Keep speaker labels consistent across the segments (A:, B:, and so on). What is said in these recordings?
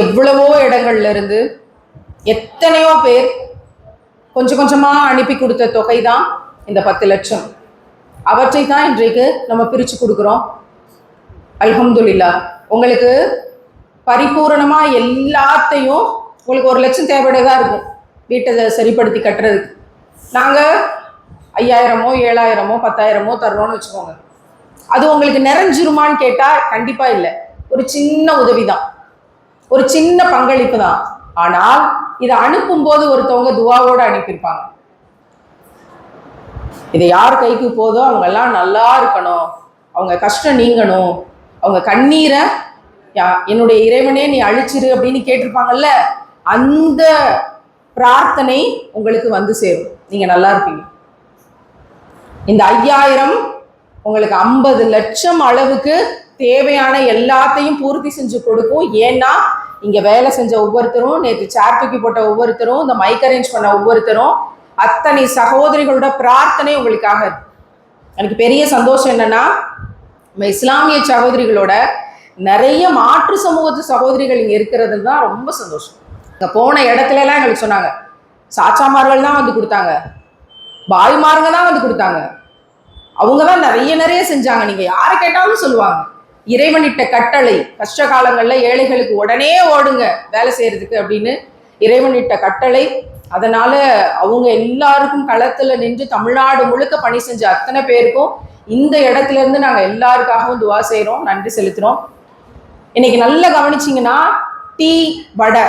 A: எவ்வளவோ இடங்கள்ல இருந்து எத்தனையோ பேர் கொஞ்சம் கொஞ்சமா அனுப்பி கொடுத்த தொகை தான் இந்த பத்து லட்சம். அவற்றை தான் இன்றைக்கு நம்ம பிரித்து கொடுக்குறோம். அல்ஹம்துல்லா உங்களுக்கு பரிபூரணமா எல்லாத்தையும் உங்களுக்கு ஒரு லட்சம் தேவையதா இருக்கும். வீட்டை சரிப்படுத்தி கட்டுறதுக்கு. நாங்கள் ஐயாயிரமோ ஏழாயிரமோ பத்தாயிரமோ தர்றோம்னு வச்சுக்கோங்க. அது உங்களுக்கு நிறைஞ்சிருமான்னு கேட்டால் கண்டிப்பாக இல்லை. ஒரு சின்ன உதவி தான் ஒரு சின்ன பங்களிப்பு தான் ஆனால் இதை அனுப்பும்போது ஒருத்தவங்க துவாவோடு அனுப்பியிருப்பாங்க. இதை யார் கைக்கு போதோ அவங்க எல்லாம் நல்லா இருக்கணும். அவங்க கஷ்டம் நீங்கணும். அவங்க கண்ணீரை யா என்னுடைய இறைவனே நீ அழிச்சிரு அப்படின்னு கேட்டிருப்பாங்கல்ல அந்த பிரார்த்தனை உங்களுக்கு வந்து சேரும். நீங்க நல்லா இருப்பீங்க. இந்த ஐயாயிரம் உங்களுக்கு ஐம்பது லட்சம் அளவுக்கு தேவையான எல்லாத்தையும் பூர்த்தி செஞ்சு கொடுக்கும். ஏன்னா இங்க வேலை செஞ்ச ஒவ்வொருத்தரும் நேற்று சேர் தூக்கி போட்ட ஒவ்வொருத்தரும் இந்த மைக் அரேஞ்ச் பண்ண ஒவ்வொருத்தரும் அத்தனை சகோதரிகளோட பிரார்த்தனை உங்களுக்காக எனக்கு பெரிய சந்தோஷம் என்னன்னா நம்ம இஸ்லாமிய சகோதரிகளோட நிறைய மாற்று சமூகத்து சகோதரிகள் இங்க இருக்கிறது தான் ரொம்ப சந்தோஷம். இங்க போன இடத்துல எல்லாம் எங்களுக்கு சொன்னாங்க சாச்சாமார்கள் தான் வந்து கொடுத்தாங்க பாய்மாருங்க தான் வந்து கொடுத்தாங்க. அவங்க தான் நிறைய நிறைய செஞ்சாங்க நீங்க யாரை கேட்டாலும் சொல்லுவாங்க. இறைவனிட்ட கட்டளை கஷ்ட காலங்களில் ஏழைகளுக்கு உடனே ஓடுங்க வேலை செய்கிறதுக்கு அப்படின்னு இறைவனிட்ட கட்டளை. அதனால அவங்க எல்லாருக்கும் களத்துல நின்று தமிழ்நாடு முழுக்க பணி செஞ்ச அத்தனை பேருக்கும் இந்த இடத்துல இருந்து நாங்கள் எல்லாருக்காகவும் துவா செய்கிறோம் நன்றி செலுத்துகிறோம் இன்னைக்கு நல்லா கவனிச்சிங்கன்னா டீ வடை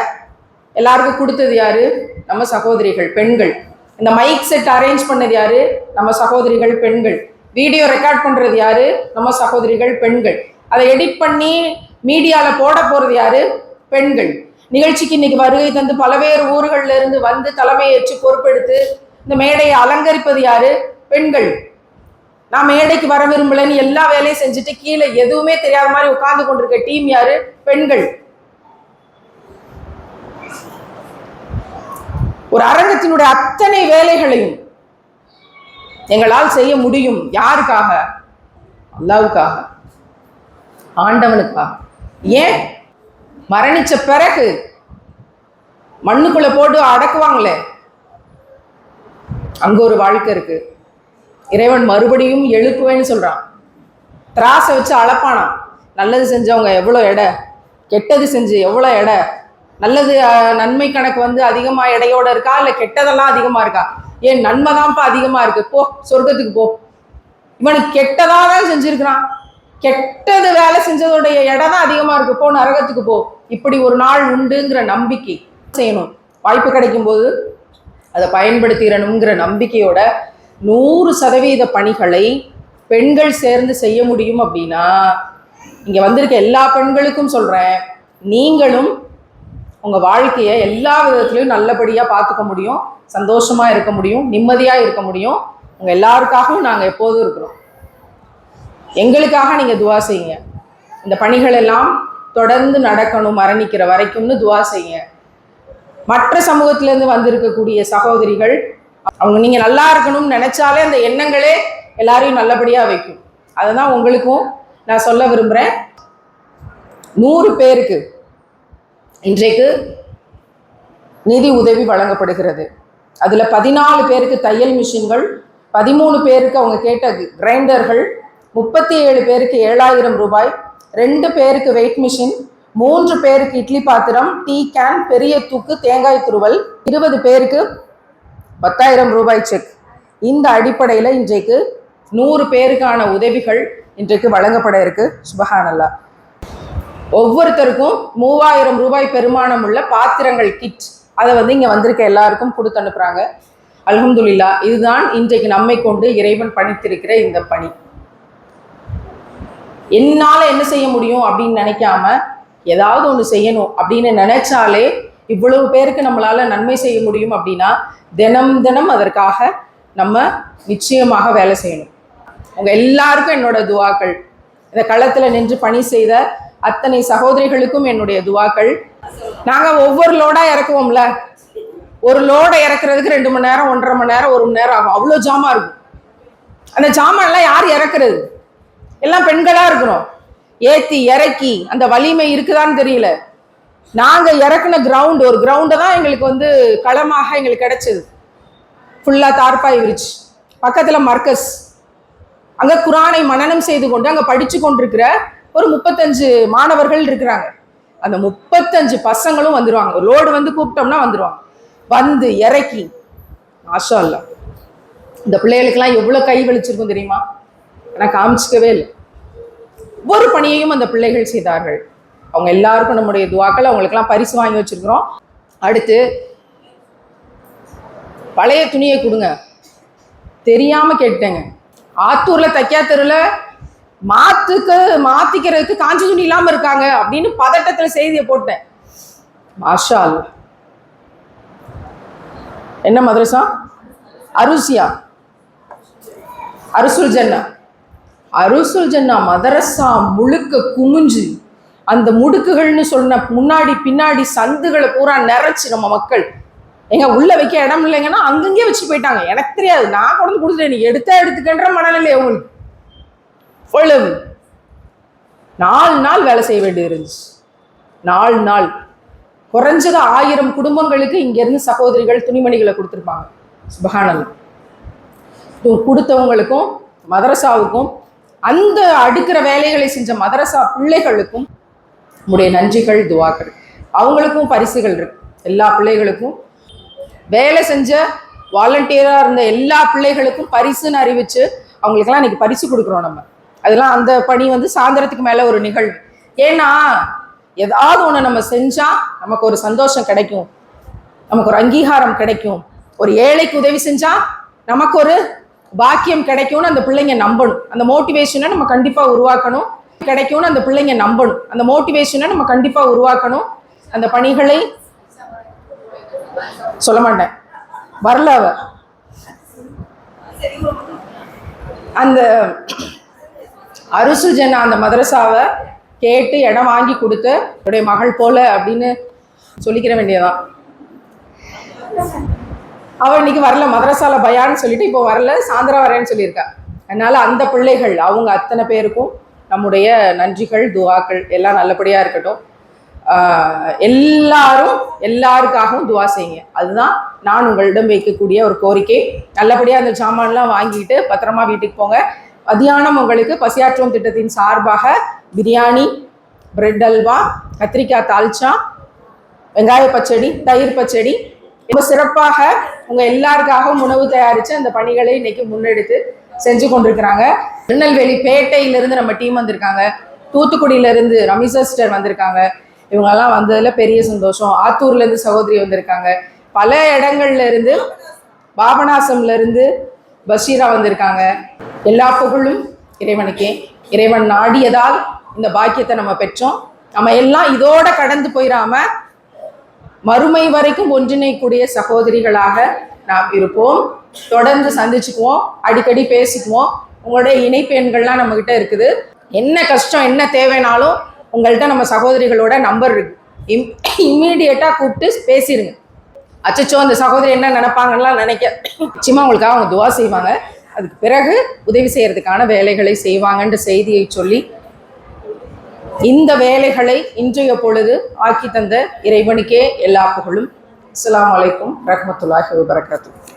A: எல்லாருக்கும் கொடுத்தது யாரு? நம்ம சகோதரிகள் பெண்கள். இந்த மைக் செட் அரேஞ்ச் பண்ணது யாரு? நம்ம சகோதரிகள் பெண்கள். வீடியோ ரெக்கார்ட் பண்ணுறது யாரு? நம்ம சகோதரிகள் பெண்கள். அதை எடிட் பண்ணி மீடியாவில் போட போகிறது யாரு? பெண்கள். நிகழ்ச்சிக்கு இன்னைக்கு வருகை தந்து பலவேறு ஊர்களில் இருந்து வந்து தலைமையேற்று பொறுப்பெடுத்து இந்த மேடையை அலங்கரிப்பது யாரு? பெண்கள். நான் மேடைக்கு வர விரும்பலன்னு எல்லா வேலையும் செஞ்சுட்டு கீழே எதுவுமே தெரியாத மாதிரி உட்கார்ந்து கொண்டிருக்க டீம் யாரு? பெண்கள். ஒரு அரங்கத்தினுடைய அத்தனை வேலைகளையும் எங்களால் செய்ய முடியும். யாருக்காக? அல்லாவுக்காக. ஆண்டவனுக்கா? ஏன்? மரணிச்ச பிறகு மண்ணுக்குள்ள போட்டு அடக்குவாங்களே? அங்க ஒரு வாழ்க்கை இருக்கு. இறைவன் மறுபடியும் எழுப்புவேன்னு சொல்றான். திராசை வச்சு அளப்பானாம் நல்லது செஞ்சவங்க எவ்வளோ எடை? கெட்டது செஞ்சு எவ்வளோ எடை? நல்லது நன்மை கணக்கு வந்து அதிகமாக எடையோட இருக்கா? இல்லை கெட்டதெல்லாம் அதிகமாக இருக்கா? ஏன் நன்மை தான்ப்பா அதிகமாக இருக்கு? போ சொர்க்கத்துக்கு போ. இவனுக்கு கெட்டதாக தான் செஞ்சுருக்கிறான். கெட்டது வேலை செஞ்சதோடைய இடம் தான் அதிகமா இருக்கு. போ நரகத்துக்கு போ. இப்படி ஒரு நாள் உண்டுங்கிற நம்பிக்கை செய்யணும். வாய்ப்பு கிடைக்கும் போது அதை பயன்படுத்திடணுங்கிற நம்பிக்கையோட நூறு சதவீத பணிகளை பெண்கள் சேர்ந்து செய்ய முடியும் அப்படின்னா இங்க வந்திருக்க எல்லா பெண்களுக்கும் சொல்றேன் நீங்களும் உங்க வாழ்க்கையை எல்லா விதத்துலையும் நல்லபடியா பார்த்துக்க முடியும் சந்தோஷமா இருக்க முடியும் நிம்மதியா இருக்க முடியும். உங்க எல்லாருக்காகவும் நாங்கள் எப்போதும் இருக்கிறோம். எங்களுக்காக நீங்கள் துவா செய்யுங்க. இந்த பணிகள் எல்லாம் தொடர்ந்து நடக்கணும் மரணிக்கிற வரைக்கும்னு துவா செய்யுங்க. மற்ற சமூகத்திலேருந்து வந்திருக்கக்கூடிய சகோதரிகள் அவங்க நீங்கள் நல்லா இருக்கணும்னு நினைச்சாலே அந்த எண்ணங்களே எல்லாரையும் நல்லபடியாக வைக்கும். அதுதான் உங்களுக்கும் நான் சொல்ல விரும்புகிறேன் நூறு பேருக்கு இன்றைக்கு நிதி உதவி வழங்கப்படுகிறது. அதில் பதினாலு பேருக்கு தையல் மிஷின்கள் பதிமூணு பேருக்கு அவங்க கேட்ட கிரைண்டர்கள் முப்பத்தி ஏழு பேருக்கு ஏழாயிரம் ரூபாய் ரெண்டு பேருக்கு வெயிட் மிஷின் மூன்று பேருக்கு இட்லி பாத்திரம் டீ கேன் பெரிய தூக்கு தேங்காய் துருவல் இருபது பேருக்கு பத்தாயிரம் ரூபாய் செக் இந்த அடிப்படையில் இன்றைக்கு நூறு பேருக்கான உதவிகள் இன்றைக்கு வழங்கப்பட இருக்கு. சுபஹானல்லா. ஒவ்வொருத்தருக்கும் மூவாயிரம் ரூபாய் பெருமானம் உள்ள பாத்திரங்கள் கிட் அதை வந்து இங்கே வந்திருக்க எல்லாருக்கும் கொடுத்து அனுப்புகிறாங்க அலமதுல்லா இதுதான் இன்றைக்கு நம்மை கொண்டு இறைவன் பணித்திருக்கிற இந்த பணி. என்னால் என்ன செய்ய முடியும் அப்படின்னு நினைக்காம ஏதாவது ஒன்று செய்யணும் அப்படின்னு நினைச்சாலே இவ்வளவு பேருக்கு நம்மளால் நன்மை செய்ய முடியும் அப்படின்னா தினம் தினம் அதற்காக நம்ம நிச்சயமாக வேலை செய்யணும். உங்கள் எல்லாருக்கும் என்னோட துவாக்கள். இந்த களத்தில் நின்று பணி செய்த அத்தனை சகோதரிகளுக்கும் என்னுடைய துவாக்கள். நாங்கள் ஒவ்வொரு லோடாக இறக்குவோம்ல. ஒரு லோடை இறக்குறதுக்கு ரெண்டு மணி நேரம் ஒன்றரை மணி நேரம் ஒரு மணி நேரம் ஆகும். அவ்வளோ ஜாமான் இருக்கும். அந்த ஜாமான்லாம் யார் இறக்குறது? எல்லாம் பெண்களாக இருக்கிறோம் ஏத்தி இறக்கி அந்த வலிமை இருக்குதான்னு தெரியல. நாங்கள் இறக்குன கிரவுண்ட் ஒரு கிரவுண்டை தான் எங்களுக்கு வந்து களமாக எங்களுக்கு கிடைச்சது. ஃபுல்லாக தார்பாய் விரிச்சு பக்கத்தில் மர்க்கஸ். அங்கே குரானை மனனம் செய்து கொண்டு அங்கே படிச்சு கொண்டிருக்கிற ஒரு முப்பத்தஞ்சு மாணவர்கள் இருக்கிறாங்க. அந்த முப்பத்தஞ்சு பசங்களும் வந்துருவாங்க. ஒரு லோடு வந்து கூப்பிட்டோம்னா வந்துருவாங்க. வந்து இறக்கி. மாஷா அல்லா இந்த பிள்ளைகளுக்கெல்லாம் எவ்வளோ கை வலிச்சிருக்கும் தெரியுமா? ஆனால் காமிச்சிக்கவே இல்லை. ஒவ்வொரு பணியையும் அந்த பிள்ளைகள் செய்தார்கள். அவங்க எல்லாருக்கும் நம்முடைய துவாக்கள் அவங்களுக்கெல்லாம் பரிசு வாங்கி வச்சிருக்கிறோம். அடுத்து பழைய துணியை கொடுங்க. தெரியாமல் கேட்டேங்க ஆத்தூரில் தைக்கா தெருவில் மாத்துக்கு மாத்திக்கிறதுக்கு காஞ்சி துணி இல்லாமல் இருக்காங்க அப்படின்னு பதட்டத்தில் செய்தியை போட்டேன். மாஷால். என்ன மதரசா? அருசியா? அருசுல் ஜன்னா. அருசுல் ஜன்னா மதரசா முழுக்க குமிஞ்சு அந்த முடுக்குகள்னு சொன்ன முன்னாடி பின்னாடி சந்துகளை பூரா நிறைச்சு நம்ம மக்கள். எங்க உள்ள வைக்க இடம் இல்லைங்கன்னா அங்கங்கே வச்சு போயிட்டாங்க. எனக்கு தெரியாது. நான் கொண்டு வந்து கொடுத்துட்டேன். நீ எடுத்தா எடுத்துக்கன்ற மனநிலை அவங்களுக்கு. அவ்வளவு நாலு நாள் வேலை செய்ய வேண்டியது இருந்துச்சு. நாலு நாள். குறைஞ்சது ஆயிரம் குடும்பங்களுக்கு இங்கேருந்து சகோதரிகள் துணிமணிகளை கொடுத்துருப்பாங்க. சுபஹானல்லா கொடுத்தவங்களுக்கும் மதரசாவுக்கும் அந்த அடுக்கிற வேலைகளை செஞ்ச மதரசா பிள்ளைகளுக்கும் உடைய நன்றிகள் துவாக்கள். அவங்களுக்கும் பரிசுகள் இருக்கு. எல்லா பிள்ளைகளுக்கும். வேலை செஞ்ச வாலண்டியராக இருந்த எல்லா பிள்ளைகளுக்கும் பரிசுன்னு அறிவிச்சு அவங்களுக்கெல்லாம் இன்னைக்கு பரிசு கொடுக்குறோம் நம்ம. அதெல்லாம் அந்த பணி வந்து சாயந்தரத்துக்கு மேலே ஒரு நிகழ்வு. ஏன்னா ஏதாவது ஒன்று நம்ம செஞ்சால் நமக்கு ஒரு சந்தோஷம் கிடைக்கும். நமக்கு ஒரு அங்கீகாரம் கிடைக்கும். ஒரு ஏழைக்கு உதவி செஞ்சால் நமக்கு ஒரு பாக்கியம் கிடைக்கும்னு அந்த பிள்ளைங்க நம்பணும். அந்த மோட்டிவேஷனை நம்ம கண்டிப்பாக உருவாக்கணும். கிடைக்கும்னு அந்த பிள்ளைங்க நம்பணும். அந்த மோட்டிவேஷனை நம்ம கண்டிப்பாக உருவாக்கணும். அந்த பணிகளை சொல்ல மாட்டேன். வரல அவ. அந்த அரிசு ஜன்னா அந்த மதரசாவை கேட்டு இடம் வாங்கி கொடுத்து என்னுடைய மகள் போல அப்படின்னு சொல்லிக்கிற வேண்டியதான் அவள் இன்னைக்கு வரல மதரசால பயான்னு சொல்லிட்டு இப்போ வரல சாயந்தரம் வரேன்னு சொல்லியிருக்கா. அதனால அந்த பிள்ளைகள் அவங்க அத்தனை பேருக்கும் நம்முடைய நன்றிகள் துவாக்கள் எல்லாம் நல்லபடியாக இருக்கட்டும். எல்லாரும் எல்லாருக்காகவும் துவா செய்யுங்க. அதுதான் நான் உங்களிடம் வைக்கக்கூடிய ஒரு கோரிக்கை. நல்லபடியாக அந்த சாமான்லாம் வாங்கிட்டு பத்திரமா வீட்டுக்கு போங்க. மதியானம் உங்களுக்கு பசியாற்றுவோம் திட்டத்தின் சார்பாக பிரியாணி பிரெட் அல்வா கத்திரிக்காய் தால்ச்சா வெங்காய பச்சடி தயிர் பச்சடி ரொம்ப சிறப்பாக உங்க எல்லாருக்காகவும் உணவு தயாரித்து அந்த பணிகளை இன்னைக்கு முன்னெடுத்து செஞ்சு கொண்டிருக்கிறாங்க. திருநெல்வேலி பேட்டையிலிருந்து நம்ம டீம் வந்திருக்காங்க. தூத்துக்குடியிலிருந்து ரமிசா சிஸ்டர் வந்திருக்காங்க. இவங்கெல்லாம் வந்ததுல பெரிய சந்தோஷம். ஆத்தூர்ல இருந்து சகோதரி வந்திருக்காங்க. பல இடங்கள்ல இருந்து பாபநாசம்ல இருந்து பஷீரா வந்திருக்காங்க. எல்லா புகழும் இறைவனுக்கே. இறைவன் நாடியதால் இந்த பாக்கியத்தை நம்ம பெற்றோம். நம்ம எல்லாம் இதோட கடந்து போயிடாம மறுமை வரைக்கும் ஒன்றிணைக்கூடிய சகோதரிகளாக நாம் இருப்போம். தொடர்ந்து சந்திச்சுக்குவோம். அடிக்கடி பேசிக்குவோம். உங்களுடைய இணைப்பு எண்கள்லாம் நம்மகிட்ட இருக்குது. என்ன கஷ்டம் என்ன தேவைனாலும் உங்கள்கிட்ட நம்ம சகோதரிகளோட நம்பர் இருக்கு. இம் இம்மீடியட்டாக கூப்பிட்டு பேசிடுங்க அச்சச்சோ அந்த சகோதரி என்ன நினைப்பாங்கலாம் நினைக்க நிச்சயமாக உங்களுக்காக அவங்க துவா செய்வாங்க. அதுக்கு பிறகு உதவி செய்யறதுக்கான வேலைகளை செய்வாங்கன்ற செய்தியை சொல்லி இந்த வேலைகளை இன்றைய பொழுது ஆக்கி தந்த இறைவனுக்கே எல்லா புகழும். அஸ்ஸலாமு அலைக்கும் ரஹமத்துல்லாஹி வபரகாத்துஹு.